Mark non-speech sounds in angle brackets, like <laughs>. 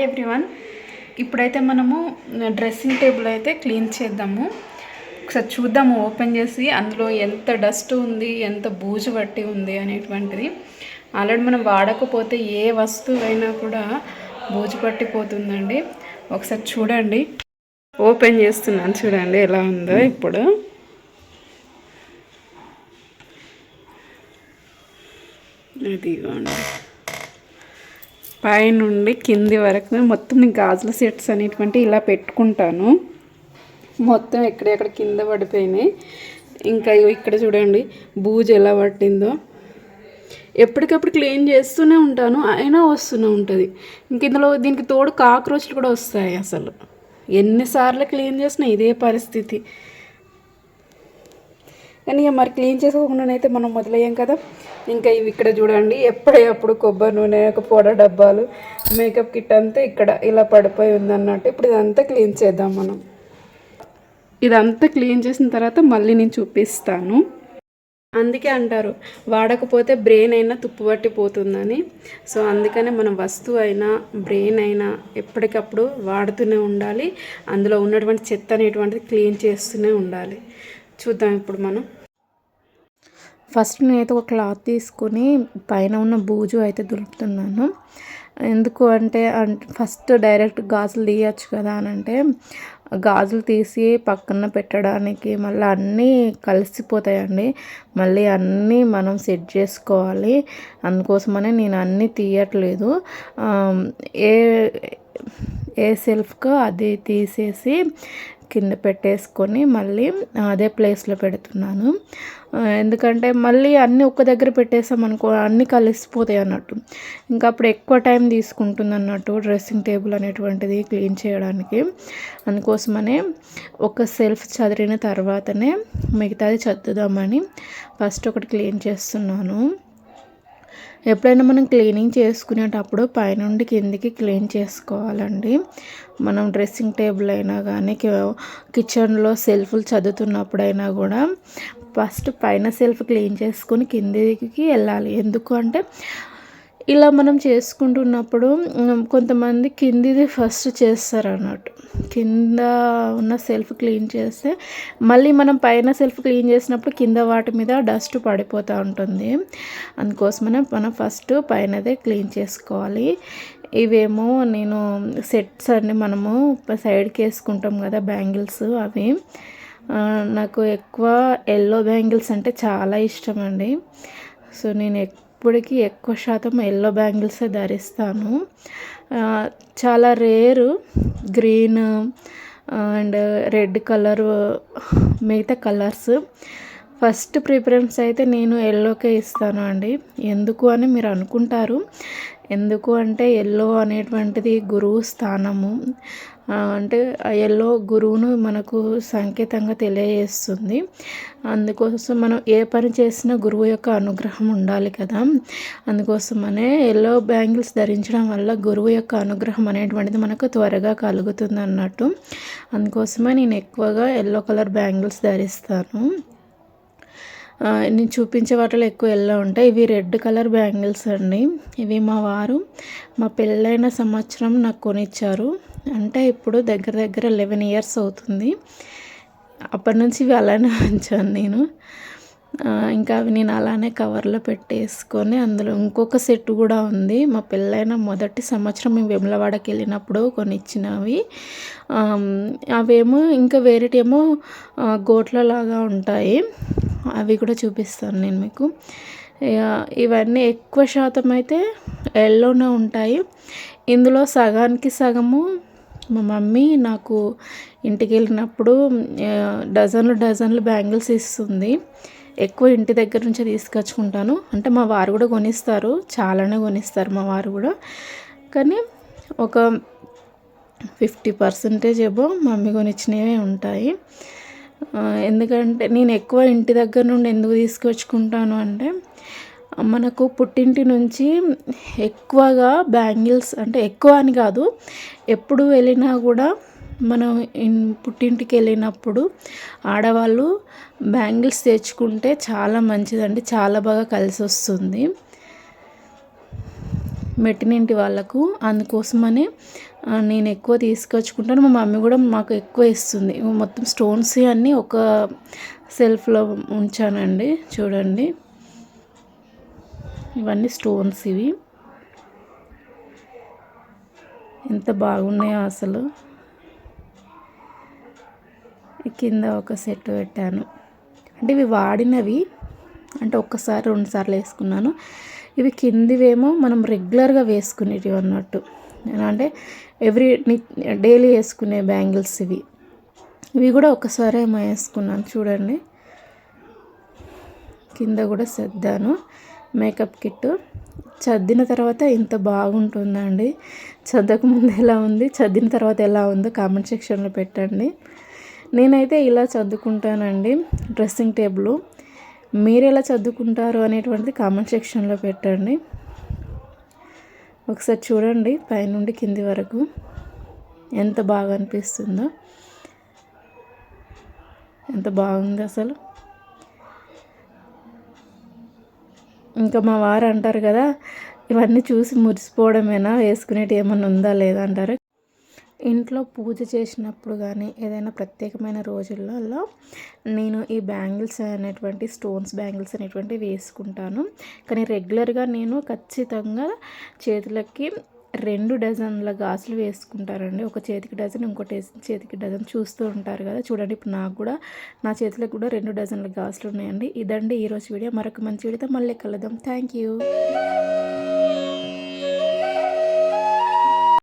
Hi everyone ఇప్పుడైతే మనము dressing table అయితే క్లీన్ చేద్దాము. ఒకసారి చూద్దాము ఓపెన్ చేసి అందులో ఎంత డస్ట్ ఉంది ఎంత బూజు పట్టి ఉంది అనేటువంటిది. ఆల్రెడీ మనం వాడకపోతే ఏ వస్తువైనా కూడా బూజు పట్టిపోతుందండి. ఒకసారి చూడండి. ఓపెన్ చేస్తున్నాను చూడండి ఎలా ఉందో ఇప్పుడు. ఇదిగోండి. పైనుండి కింది వరకు మొత్తం నేను గాజుల సెట్స్ అనేటువంటి ఇలా పెట్టుకుంటాను. మొత్తం ఎక్కడెక్కడ కింద పడిపోయినాయి. ఇంకా ఇక్కడ చూడండి బూజు ఎలా పట్టిందో. ఎప్పటికప్పుడు క్లీన్ చేస్తూనే ఉంటాను అయినా వస్తూనే ఉంటుంది. ఇంక ఇందులో దీనికి తోడు కాక్రోచ్లు కూడా వస్తాయి అసలు. ఎన్నిసార్లు క్లీన్ చేసినా ఇదే పరిస్థితి. కానీ ఇక మరి క్లీన్ చేసుకోకుండానైతే మనం మొదలయ్యాం కదా. ఇంకా ఇవి ఇక్కడ చూడండి ఎప్పుడే అప్పుడు కొబ్బరి నూనె ఒక పొడ డబ్బాలు మేకప్ కిట్ అంతా ఇక్కడ ఇలా పడిపోయి ఉందన్నట్టు. ఇప్పుడు ఇదంతా క్లీన్ చేద్దాం మనం. ఇదంతా క్లీన్ చేసిన తర్వాత మళ్ళీ నేను చూపిస్తాను. అందుకే అంటారు వాడకపోతే బ్రెయిన్ అయినా తుప్పు పట్టిపోతుందని. సో అందుకనే మనం వస్తువు అయినా బ్రెయిన్ అయినా ఎప్పటికప్పుడు వాడుతూనే ఉండాలి. అందులో ఉన్నటువంటి చెత్త అనేటువంటిది క్లీన్ చేస్తూనే ఉండాలి. చూద్దాం ఇప్పుడు మనం. ఫస్ట్ నేనైతే ఒక క్లాత్ తీసుకొని పైన ఉన్న బూజు అయితే దులుపుతున్నాను. ఎందుకు అంటే ఫస్ట్ డైరెక్ట్ గాజులు తీయచ్చు కదా అని అంటే గాజులు తీసి పక్కన పెట్టడానికి మళ్ళీ అన్నీ కలిసిపోతాయండి. మళ్ళీ అన్నీ మనం సెట్ చేసుకోవాలి. అందుకోసమనే నేను అన్నీ తీయట్లేదు. ఏ ఏ సెల్ఫ్కో అది తీసేసి కింద పెట్టేసుకొని మళ్ళీ అదే ప్లేస్లో పెడుతున్నాను. ఎందుకంటే మళ్ళీ అన్నీ ఒక్క దగ్గర పెట్టేసాం అనుకో అన్నీ కలిసిపోతాయి అన్నట్టు. ఇంకా అప్పుడు ఎక్కువ టైం తీసుకుంటుంది అన్నట్టు డ్రెస్సింగ్ టేబుల్ అనేటువంటిది క్లీన్ చేయడానికి. అందుకోసమనే ఒక సెల్ఫ్ చదిరిన తర్వాతనే మిగతాది చదువుదామని ఫస్ట్ ఒకటి క్లీన్ చేస్తున్నాను. ఎప్పుడైనా మనం క్లీనింగ్ చేసుకునేటప్పుడు పైనుండి కిందికి క్లీన్ చేసుకోవాలండి. మనం డ్రెస్సింగ్ టేబుల్ అయినా కానీ కిచెన్లో సెల్ఫ్లు చదువుతున్నప్పుడైనా కూడా ఫస్ట్ పైన సెల్ఫ్ క్లీన్ చేసుకొని కిందికి వెళ్ళాలి. ఎందుకు అంటే ఇలా మనం చేసుకుంటున్నప్పుడు కొంతమంది కిందిది ఫస్ట్ చేస్తారు అన్నట్టు కింద ఉన్న సెల్ఫ్ క్లీన్ చేస్తే మళ్ళీ మనం పైన సెల్ఫ్ క్లీన్ చేసినప్పుడు కింద వాటి మీద డస్ట్ పడిపోతూ ఉంటుంది. అందుకోసమనే మనం ఫస్ట్ పైనదే క్లీన్ చేసుకోవాలి. ఇవేమో నేను సెట్స్ అన్ని మనము సైడ్కి వేసుకుంటాం కదా బ్యాంగిల్స్ అవి. నాకు ఎక్కువ ఎల్లో బ్యాంగిల్స్ అంటే చాలా ఇష్టం అండి. సో నేను ఇప్పటికీ ఎక్కువ శాతం ఎల్లో బ్యాంగిల్సే ధరిస్తాను. చాలా rare green and red colour మిగతా కలర్స్. ఫస్ట్ ప్రిఫరెన్స్ అయితే నేను ఎల్లోకే ఇస్తాను అండి. ఎందుకు అని మీరు అనుకుంటారు. ఎందుకు అంటే ఎల్లో అనేటువంటిది గురువు స్థానము. అంటే ఎల్లో గురువును మనకు సంకేతంగా తెలియజేస్తుంది. అందుకోసం మనం ఏ పని చేసినా గురువు యొక్క అనుగ్రహం ఉండాలి కదా. అందుకోసమనే ఎల్లో బ్యాంగిల్స్ ధరించడం వల్ల గురువు యొక్క అనుగ్రహం అనేటువంటిది మనకు త్వరగా కలుగుతుంది అన్నట్టు. అందుకోసమే నేను ఎక్కువగా ఎల్లో కలర్ బ్యాంగిల్స్ ధరిస్తాను. నేను చూపించే వాటిలో ఎక్కువ ఎల్లో ఉంటాయి. ఇవి రెడ్ కలర్ బ్యాంగిల్స్ అండి. ఇవి మా వారు మా పెళ్ళైన సంవత్సరం నాకు కొనిచ్చారు. అంటే ఇప్పుడు దగ్గర దగ్గర లెవెన్ ఇయర్స్ అవుతుంది. అప్పటి నుంచి ఇవి అలానే <laughs> ఉంచాను నేను. ఇంకా అవి నేను అలానే కవర్లో పెట్టేసుకొని అందులో ఇంకొక సెట్ కూడా ఉంది. మా పెళ్ళైన మొదటి సంవత్సరం మేము వెములవాడకి వెళ్ళినప్పుడు కొనిచ్చినవి. అవేమో ఇంకా వేరేటేమో గోట్లలాగా ఉంటాయి. అవి కూడా చూపిస్తాను నేను మీకు. ఇవన్నీ ఎక్కువ శాతం అయితే ఎల్లోనే ఉంటాయి. ఇందులో సగానికి సగము మా మమ్మీ నాకు ఇంటికి వెళ్ళినప్పుడు డజన్లు డజన్లు బ్యాంగిల్స్ ఇస్తుంది. ఎక్కువ ఇంటి దగ్గర నుంచే తీసుకొచ్చుకుంటాను. అంటే మా వారు కూడా కొనిస్తారు. చాలానే కొనిస్తారు మా వారు కూడా. కానీ ఒక ఫిఫ్టీ పర్సెంటేజ్ ఏమో మమ్మీ కొనిచ్చినవే ఉంటాయి. ఎందుకంటే నేను ఎక్కువ ఇంటి దగ్గర నుండి ఎందుకు తీసుకొచ్చుకుంటాను అంటే మనకు పుట్టింటి నుంచి ఎక్కువగా బ్యాంగిల్స్ అంటే ఎక్కువ అని కాదు ఎప్పుడు వెళ్ళినా కూడా మనం పుట్టింటికి వెళ్ళినప్పుడు ఆడవాళ్ళు బ్యాంగిల్స్ తెచ్చుకుంటే చాలా మంచిదండి చాలా బాగా కలిసి వస్తుంది. మెట్టినింటి వాళ్ళకు అందుకోసమనే నేను ఎక్కువ తీసుకొచ్చుకుంటాను. మా మమ్మీ కూడా మాకు ఎక్కువ ఇస్తుంది. మొత్తం స్టోన్స్ అన్నీ ఒక సెల్ఫ్లో ఉంచానండి చూడండి. ఇవన్నీ స్టోన్స్ ఇవి. ఎంత బాగున్నాయో అసలు. కింద ఒక సెట్ పెట్టాను. అంటే ఇవి వాడినవి అంటే ఒక్కసారి రెండుసార్లు వేసుకున్నాను. ఇవి కిందివేమో మనం రెగ్యులర్గా వేసుకునేటివి అన్నట్టు. అంటే ఎవ్రీ డైలీ వేసుకునే బ్యాంగిల్స్ ఇవి. ఇవి కూడా ఒకసారి ఏమో వేసుకున్నాను చూడండి. కింద కూడా సర్దాను. Makeup kit. చదివిన తర్వాత ఇంత బాగుంటుందండి. చదవకముందు ఎలా ఉంది చదివిన తర్వాత ఎలా ఉందో కామెంట్ సెక్షన్లో పెట్టండి. నేనైతే ఇలా చదువుకుంటానండి డ్రెస్సింగ్ టేబుల్. మీరు ఎలా చదువుకుంటారు అనేటువంటిది కామెంట్ సెక్షన్లో పెట్టండి. ఒకసారి చూడండి పైనుండి కింది వరకు ఎంత బాగా అనిపిస్తుందో. ఎంత బాగుంది అసలు. ఇంకా మా వారు అంటారు కదా ఇవన్నీ చూసి మురిసిపోవడమేనా వేసుకునేటి ఏమన్నా ఉందా లేదా అంటారు. ఇంట్లో పూజ చేసినప్పుడు కానీ ఏదైనా ప్రత్యేకమైన రోజులలో నేను ఈ బ్యాంగిల్స్ అనేటువంటి స్టోన్స్ బ్యాంగిల్స్ అనేటువంటివి వేసుకుంటాను. కానీ రెగ్యులర్గా నేను ఖచ్చితంగా చేతులకి రెండు డజన్ల గాజులు వేసుకుంటారండి. ఒక చేతికి డజన్ ఇంకోటి చేతికి డజన్ చూస్తూ ఉంటారు కదా. చూడండి ఇప్పుడు నాకు కూడా నా చేతిలో కూడా రెండు డజన్ల గాజులు ఉన్నాయండి. ఇదండి ఈరోజు వీడియో. మరొక మంచి వీడియోతో మళ్ళీ కలుద్దాం. Thank you.